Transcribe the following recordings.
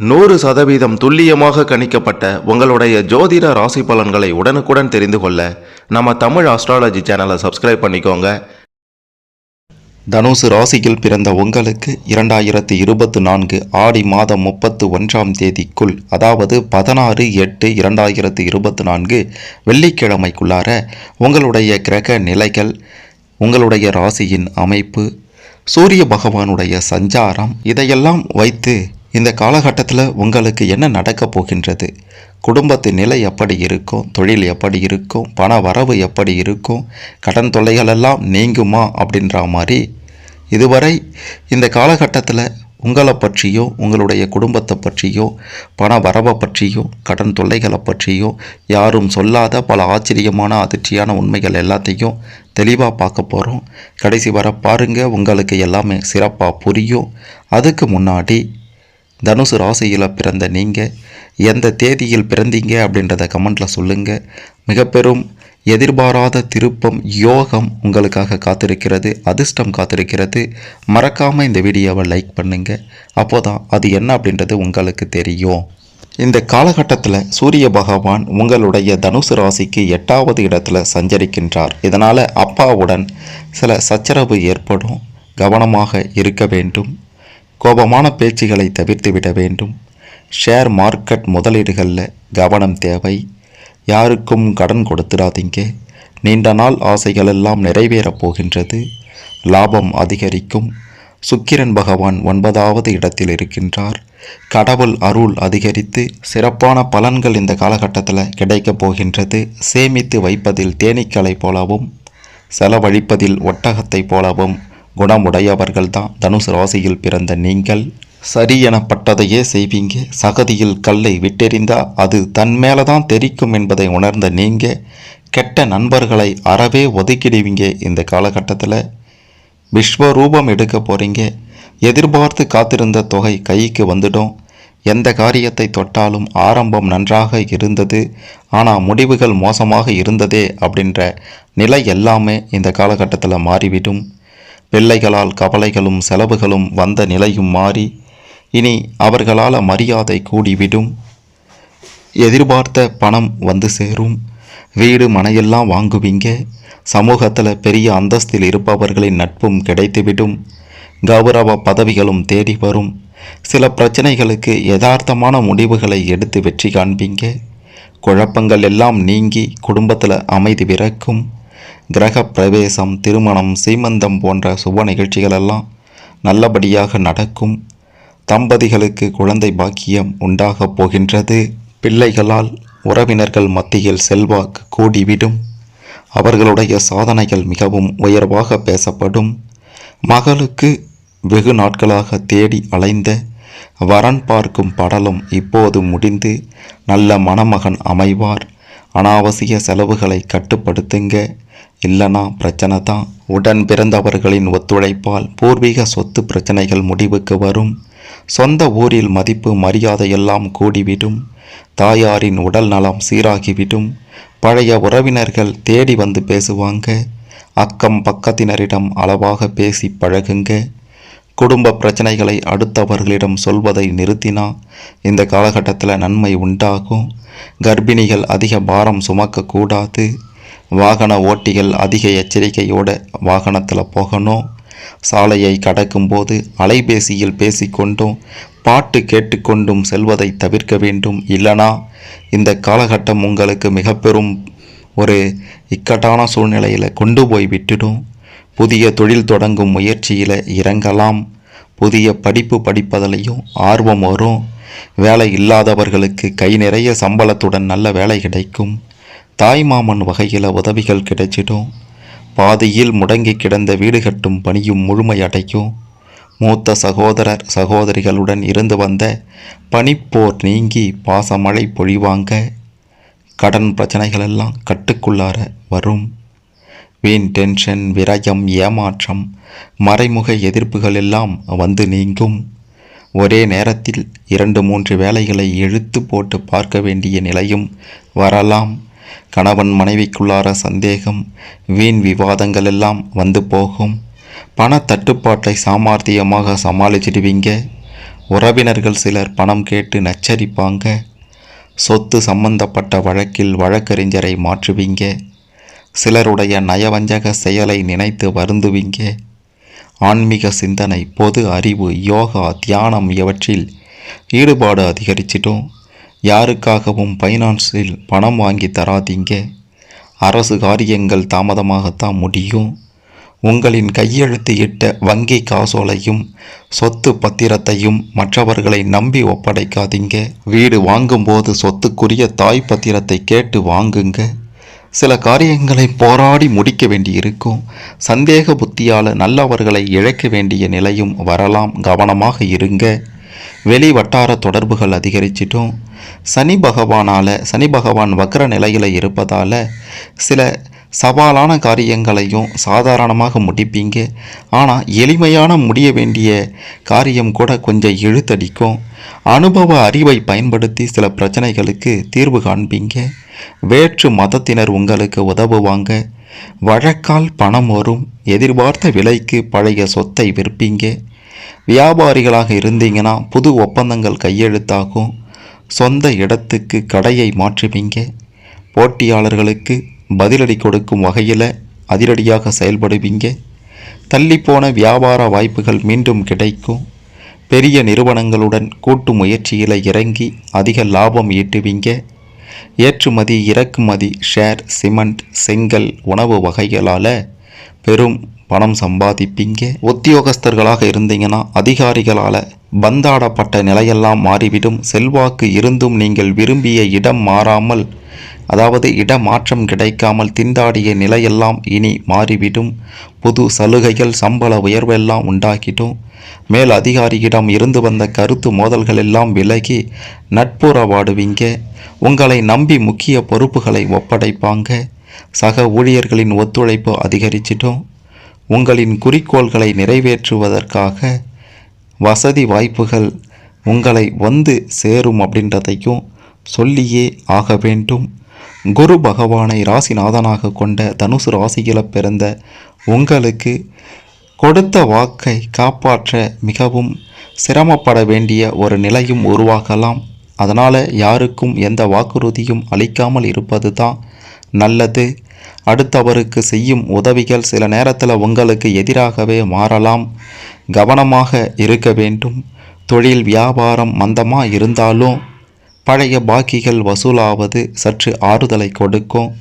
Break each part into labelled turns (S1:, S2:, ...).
S1: நூறு சதவீதம் துல்லியமாக கணிக்கப்பட்ட உங்களுடைய ஜோதிட ராசி பலன்களை உடனுக்குடன் தெரிந்து கொள்ள நம்ம தமிழ் அஸ்ட்ராலஜி சேனலை சப்ஸ்கிரைப் பண்ணிக்கோங்க. தனுசு ராசியில் பிறந்த உங்களுக்கு இரண்டாயிரத்தி இருபத்தி நான்கு ஆடி மாதம் முப்பத்து ஒன்றாம் தேதிக்குள் அதாவது பதினாறு எட்டு இரண்டாயிரத்தி இருபத்தி நான்கு வெள்ளிக்கிழமைக்குள்ளார உங்களுடைய கிரக நிலைகள் உங்களுடைய ராசியின் அமைப்பு சூரிய பகவானுடைய சஞ்சாரம் இதையெல்லாம் வைத்து இந்த காலகட்டத்தில் உங்களுக்கு என்ன நடக்கப் போகின்றது? குடும்பத்து நிலை எப்படி இருக்கும்? தொழில் எப்படி இருக்கும்? பண வரவு எப்படி இருக்கும்? கடன் தொல்லைகளெல்லாம் நீங்குமா? அப்படின்ற மாதிரி இதுவரை இந்த காலகட்டத்தில் உங்களை பற்றியோ உங்களுடைய குடும்பத்தை பற்றியோ பண வரவை பற்றியோ கடன் தொல்லைகளை பற்றியோ யாரும் சொல்லாத பல ஆச்சரியமான அதிர்ச்சியான உண்மைகள் எல்லாத்தையும் தெளிவாக பார்க்க போகிறோம் கடைசி வர பாருங்கள் உங்களுக்கு எல்லாமே சிறப்பாக புரியும். அதுக்கு முன்னாடி தனுசு ராசியில் பிறந்த நீங்கள் எந்த தேதியில் பிறந்தீங்க அப்படின்றத கமெண்ட்டில் சொல்லுங்கள் மிக பெரும் எதிர்பாராத திருப்பம் யோகம் உங்களுக்காக காத்திருக்கிறது அதிர்ஷ்டம் காத்திருக்கிறது. மறக்காமல் இந்த வீடியோவை லைக் பண்ணுங்கள் அப்போ தான் அது என்ன அப்படின்றது உங்களுக்கு தெரியும். இந்த காலகட்டத்தில் சூரிய பகவான் உங்களுடைய தனுசு ராசிக்கு எட்டாவது இடத்துல சஞ்சரிக்கின்றார். இதனால் அப்பாவுடன் சில சச்சரவு ஏற்படும். கவனமாக இருக்க வேண்டும். கோபமான பேச்சுகளை தவிர்த்து விட வேண்டும். ஷேர் மார்க்கெட் முதலீடுகளில் கவனம் தேவை. யாருக்கும் கடன் கொடுத்துடாதீங்க நீண்ட நாள் ஆசைகள் எல்லாம் நிறைவேறப் போகின்றது. லாபம் அதிகரிக்கும். சுக்கிரன் பகவான் ஒன்பதாவது இடத்தில் இருக்கின்றார். கடவுள் அருள் அதிகரித்து சிறப்பான பலன்கள் இந்த காலகட்டத்தில் கிடைக்கப் போகின்றது. சேமித்து வைப்பதில் தேனீக்களை போலவும் செலவழிப்பதில் ஒட்டகத்தைப் போலவும் குணமுடையவர்கள் தான் தனுசு ராசியில் பிறந்த நீங்கள் சரி எனப்பட்டதையே செய்வீங்க. சகதியில் கல்லை விட்டெறிந்தா அது தன் மேலே தான் தெரிக்கும் என்பதை உணர்ந்த நீங்கள் கெட்ட நண்பர்களை அறவே ஒதுக்கிடுவீங்க இந்த காலகட்டத்தில். விஸ்வரூபம் எடுக்க போகிறீங்க எதிர்பார்த்து காத்திருந்த தொகை கைக்கு வந்துடும். எந்த காரியத்தை தொட்டாலும் ஆரம்பம் நன்றாக இருந்தது. ஆனால் முடிவுகள் மோசமாக இருந்ததே அப்படின்ற நிலை எல்லாமே இந்த காலகட்டத்தில் மாறிவிடும். பிள்ளைகளால் கவலைகளும் செலவுகளும் வந்த நிலையும் மாறி இனி அவர்களால் மரியாதை கூடிவிடும். எதிர்பார்த்த பணம் வந்து சேரும். வீடு மனையெல்லாம் வாங்குவீங்க. சமூகத்தில் பெரிய அந்தஸ்தில் இருப்பவர்களின் நட்பும் கிடைத்துவிடும். கௌரவ பதவிகளும் தேடி வரும். சில பிரச்சனைகளுக்கு யதார்த்தமான முடிவுகளை எடுத்து வெற்றி காண்பீங்க. குழப்பங்கள் எல்லாம் நீங்கி குடும்பத்தில் அமைதி பிறக்கும். கிரக பிரவேசம் திருமணம் சீமந்தம் போன்ற சுப நிகழ்ச்சிகளெல்லாம் நல்லபடியாக நடக்கும். தம்பதிகளுக்கு குழந்தை பாக்கியம் உண்டாகப் போகின்றது. பிள்ளைகளால் உறவினர்கள் மத்தியில் செல்வாக்கு கூடிவிடும். அவர்களுடைய சாதனைகள் மிகவும் உயர்வாக பேசப்படும். மகளுக்கு வெகு நாட்களாக தேடி அலைந்த வரன் பார்க்கும் படலும் இப்போது முடிந்து நல்ல மணமகன் அமைவார். அனாவசிய செலவுகளை கட்டுப்படுத்துங்க. இல்லனா பிரச்சனை தான். உடன் பிறந்தவர்களின் ஒத்துழைப்பால் பூர்வீக சொத்து பிரச்சனைகள் முடிவுக்கு வரும். சொந்த ஊரில் மதிப்பு மரியாதையெல்லாம் கூடிவிடும். தாயாரின் உடல் நலம் சீராகிவிடும். பழைய உறவினர்கள் தேடி வந்து பேசுவாங்க. அக்கம் பக்கத்தினரிடம் அளவாக பேசி பழகுங்க. குடும்ப பிரச்சனைகளை அடுத்தவர்களிடம் சொல்வதை நிறுத்தினா இந்த காலகட்டத்தில் நன்மை உண்டாகும். கர்ப்பிணிகள் அதிக பாரம் சுமக்கக்கூடாது. வாகன ஓட்டிகள் அதிக எச்சரிக்கையோட வாகனத்தில் போகணும். சாலையை கடக்கும்போது அலைபேசியில் பேசிக்கொண்டும் பாட்டு கேட்டுக்கொண்டும் செல்வதை தவிர்க்க வேண்டும். இல்லனா இந்த காலகட்டம் உங்களுக்கு மிக பெரும் ஒரு இக்கட்டான சூழ்நிலையில் கொண்டு போய் விட்டுடும். புதிய தொழில் தொடங்கும் முயற்சியில் இறங்கலாம். புதிய படிப்பு படிப்பதிலையும் ஆர்வம் வரும். வேலை இல்லாதவர்களுக்கு கை நிறைய சம்பளத்துடன் நல்ல வேலை கிடைக்கும். தாய்மாமன் வகையில் உதவிகள் கிடைச்சிடும். பாதியில் முடங்கி கிடந்த வீடு கட்டும் பணியும் முழுமையடையும் மூத்த சகோதரர் சகோதரிகளுடன் இருந்து வந்த பனிப்போர் நீங்கி பாசமழை பொழிவாங்க. கடன் பிரச்சனைகளெல்லாம் கட்டுக்குள்ளார வரும். வீண் டென்ஷன் விரயம் ஏமாற்றம் மறைமுக எதிர்ப்புகள் எல்லாம் வந்து நீங்கும். ஒரே நேரத்தில் இரண்டு மூன்று வேலைகளை இழுத்து போட்டு பார்க்க வேண்டிய நிலையும் வரலாம். கணவன் மனைவிக்குள்ளார சந்தேகம் வீண் விவாதங்கள் எல்லாம் வந்து போகும். பண தட்டுப்பாட்டை சாமர்த்தியமாக சமாளிச்சிடுவீங்க. உறவினர்கள் சிலர் பணம் கேட்டு நச்சரிப்பாங்க. சொத்து சம்பந்தப்பட்ட வழக்கில் வழக்கறிஞரை மாற்றுவீங்க. சிலருடைய நயவஞ்சக செயலை நினைத்து வருந்துவீங்க. ஆன்மீக சிந்தனை பொது அறிவு யோகா தியானம் இவற்றில் ஈடுபாடு அதிகரிச்சிட்டோம் யாருக்காகவும் ஃபைனான்ஸில் பணம் வாங்கி தராதீங்க. அரசு காரியங்கள் தாமதமாகத்தான் முடியும். உங்களின் கையெழுத்து இட்ட வங்கி காசோலையும் சொத்து பத்திரத்தையும் மற்றவர்களை நம்பி ஒப்படைக்காதீங்க. வீடு வாங்கும்போது சொத்துக்குரிய தாய் பத்திரத்தை கேட்டு வாங்குங்க. சில காரியங்களை போராடி முடிக்க வேண்டியிருக்கும். சந்தேக புத்தியால் நல்லவர்களை இழக்க வேண்டிய நிலையும் வரலாம். கவனமாக இருங்க. வெளி வட்டார தொடர்புகள் அதிகரிச்சிட்டும் சனி பகவானால் சனி பகவான் வக்ர நிலையில் இருப்பதால் சில சவாலான காரியங்களையும் சாதாரணமாக முடிப்பீங்க. ஆனால் எளிமையான முடிய வேண்டிய காரியம் கூட கொஞ்சம் இழுத்தடிக்கும். அனுபவ அறிவை பயன்படுத்தி சில பிரச்சனைகளுக்கு தீர்வு காண்பீங்க. வேற்று மதத்தினர் உங்களுக்கு உதவுவாங்க. வழக்கால் பணம் வரும் எதிர்பார்த்த விலைக்கு பழைய சொத்தை விற்பீங்க. வியாபாரிகளாக இருந்தீங்கன்னா புது ஒப்பந்தங்கள் கையெழுத்தாகும். சொந்த இடத்துக்கு கடையை மாற்றுவீங்க. போட்டியாளர்களுக்கு பதிலடி கொடுக்கும் வகையில் அதிரடியாக செயல்படுவீங்க. தள்ளிப்போன வியாபார வாய்ப்புகள் மீண்டும் கிடைக்கும். பெரிய நிறுவனங்களுடன் கூட்டு முயற்சியில் இறங்கி அதிக லாபம் ஈட்டுவீங்க. ஏற்றுமதி இறக்குமதி ஷேர் சிமெண்ட் செங்கல் உணவு வகைகளால் பெரும் பணம் சம்பாதிப்பீங்க. உத்தியோகஸ்தர்களாக இருந்தீங்கன்னா அதிகாரிகளால் பந்தாடப்பட்ட நிலையெல்லாம் மாறிவிடும். செல்வாக்கு இருந்தும் நீங்கள் விரும்பிய இடம் மாறாமல் அதாவது இடமாற்றம் கிடைக்காமல் திண்டாடிய நிலையெல்லாம் இனி மாறிவிடும். புது சலுகைகள் சம்பள உயர்வெல்லாம் உண்டாக்கிட்டும் மேல் அதிகாரியிடம் இருந்து வந்த கருத்து மோதல்கள் எல்லாம் விலகி நட்புறவாடுவீங்க. உங்களை நம்பி முக்கிய பொறுப்புகளை ஒப்படைப்பாங்க. சக ஊழியர்களின் ஒத்துழைப்பு அதிகரிச்சிட்டும் உங்களின் குறிக்கோள்களை நிறைவேற்றுவதற்காக வசதி வாய்ப்புகள் உங்களை வந்து சேரும் அப்படின்றதையும் சொல்லியே ஆக வேண்டும். குரு பகவானை ராசிநாதனாக கொண்ட தனுசு ராசியில் பிறந்த உங்களுக்கு கொடுத்த வாக்கை காப்பாற்ற மிகவும் சிரமப்பட வேண்டிய ஒரு நிலையும் உருவாகலாம். அதனால் யாருக்கும் எந்த வாக்குறுதியும் அளிக்காமல் இருப்பது தான் நல்லது. அடுத்தவருக்கு செய்யும் உதவிகள் சில நேரத்தில் உங்களுக்கு எதிராகவே மாறலாம். கவனமாக இருக்க வேண்டும். தொழில் வியாபாரம் மந்தமாக இருந்தாலும் பழைய பாக்கிகள் வசூலாவது சற்று ஆறுதலை கொடுக்கும்.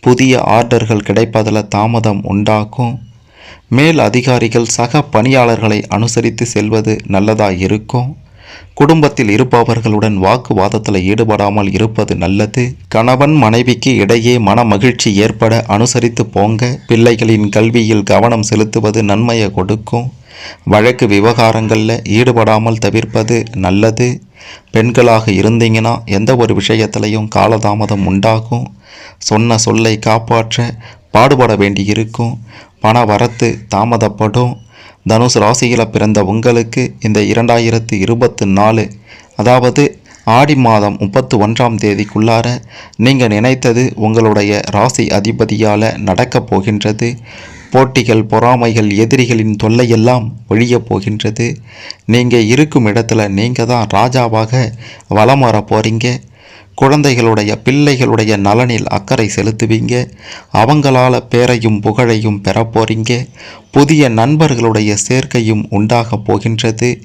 S1: புதிய ஆர்டர்கள் கிடைப்பதில் தாமதம் உண்டாக்கும் மேல் அதிகாரிகள் சக பணியாளர்களை அனுசரித்து செல்வது நல்லதாக இருக்கும். குடும்பத்தில் இருப்பவர்களுடன் வாக்குவாதத்தில் ஈடுபடாமல் இருப்பது நல்லது. கணவன் மனைவிக்கு இடையே மன மகிழ்ச்சி ஏற்பட அனுசரித்து போங்க. பிள்ளைகளின் கல்வியில் கவனம் செலுத்துவது நன்மையை கொடுக்கும். வழக்கு விவகாரங்களில் ஈடுபடாமல் தவிர்ப்பது நல்லது. பெண்களாக இருந்தீங்கன்னா எந்த ஒரு விஷயத்திலையும் காலதாமதம் உண்டாகும். சொன்ன சொல்லை காப்பாற்ற பாடுபட வேண்டியிருக்கும். பண வரத்து தாமதப்படும். தனுசு ராசியில் பிறந்த உங்களுக்கு இந்த இரண்டாயிரத்து இருபத்து நாலு அதாவது ஆடி மாதம் முப்பத்து ஒன்றாம் தேதிக்குள்ளார நீங்கள் நினைத்தது உங்களுடைய ராசி அதிபதியால் நடக்கப் போகின்றது. போட்டிகள் பொறாமைகள் எதிரிகளின் தொல்லையெல்லாம் ஒழியப் போகின்றது. நீங்கள் இருக்கும் இடத்துல நீங்கள் தான் ராஜாவாக வலம் வர போகிறீங்க குழந்தைகளுடைய பிள்ளைகளுடைய நலனில் அக்கறை செலுத்துவீங்க. அவங்களால பேரையும் புகழையும் பெறப்போறீங்க புதிய நண்பர்களுடைய சேர்க்கையும் உண்டாகப் போகின்றது.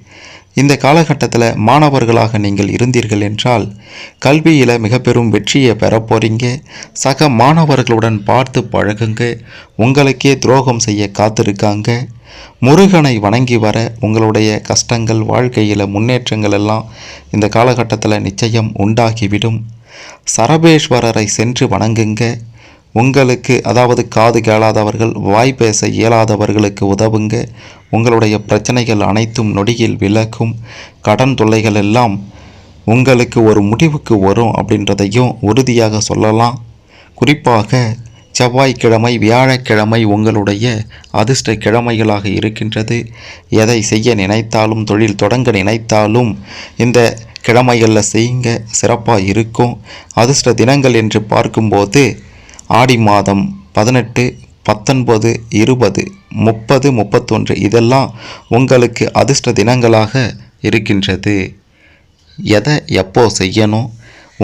S1: இந்த காலகட்டத்தில் மாணவர்களாக நீங்கள் இருந்தீர்கள் என்றால் கல்வியில் மிக பெரும் வெற்றியை பெறப்போறீங்க சக மாணவர்களுடன் பார்த்து பழகுங்க. உங்களுக்கே துரோகம் செய்ய காத்திருக்காங்க. முருகனை வணங்கி வர உங்களுடைய கஷ்டங்கள் வாழ்க்கையில் முன்னேற்றங்கள் எல்லாம் இந்த காலகட்டத்தில் நிச்சயம் உண்டாகிவிடும். சரபேஸ்வரரை சென்று வணங்குங்க. உங்களுக்கு அதாவது காது கேளாதவர்கள் வாய் பேச இயலாதவர்களுக்கு உதவுங்க. உங்களுடைய பிரச்சனைகள் அனைத்தும் நொடியில் விலக்கும் கடன் தொல்லைகள் எல்லாம் உங்களுக்கு ஒரு முடிவுக்கு வரும் அப்படின்றதையும் உறுதியாக சொல்லலாம். குறிப்பாக செவ்வாய்க்கிழமை வியாழக்கிழமை உங்களுடைய அதிர்ஷ்ட கிழமைகளாக இருக்கின்றது. எதை செய்ய நினைத்தாலும் தொழில் தொடங்க நினைத்தாலும் இந்த கிழமைகளில் செய்யுங்க. சிறப்பாக இருக்கும். அதிர்ஷ்ட தினங்கள் என்று பார்க்கும்போது ஆடி மாதம் பதினெட்டு பத்தொன்பது இருபது முப்பது முப்பத்தொன்று இதெல்லாம் உங்களுக்கு அதிர்ஷ்ட தினங்களாக இருக்கின்றது. எதை எப்போ செய்யணும்?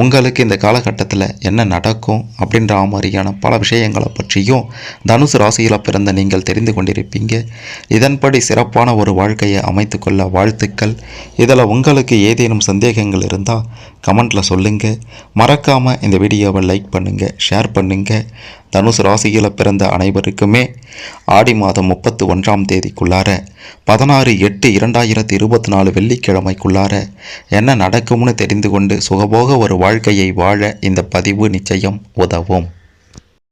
S1: உங்களுக்கு இந்த காலகட்டத்தில் என்ன நடக்கும் அப்படின்ற மாதிரியான பல விஷயங்களை பற்றியும் தனுசு ராசியில் பிறந்த நீங்கள் தெரிந்து கொண்டிருப்பீங்க. இதன்படி சிறப்பான ஒரு வாழ்க்கையை அமைத்துக்கொள்ள வாழ்த்துக்கள். இதில் உங்களுக்கு ஏதேனும் சந்தேகங்கள் இருந்தால் கமெண்ட்டில் சொல்லுங்கள் மறக்காமல் இந்த வீடியோவை லைக் பண்ணுங்கள் ஷேர் பண்ணுங்கள் தனுசு ராசியில் பிறந்த அனைவருக்குமே ஆடி மாதம் முப்பத்து ஒன்றாம் தேதிக்குள்ளார பதினாறு எட்டு இரண்டாயிரத்தி இருபத்தி நாலு வெள்ளிக்கிழமைக்குள்ளார என்ன நடக்கும்னு தெரிந்து கொண்டு சுகபோக ஒரு வாழ்க்கையை வாழ இந்த பதிவு நிச்சயம் உதவும்.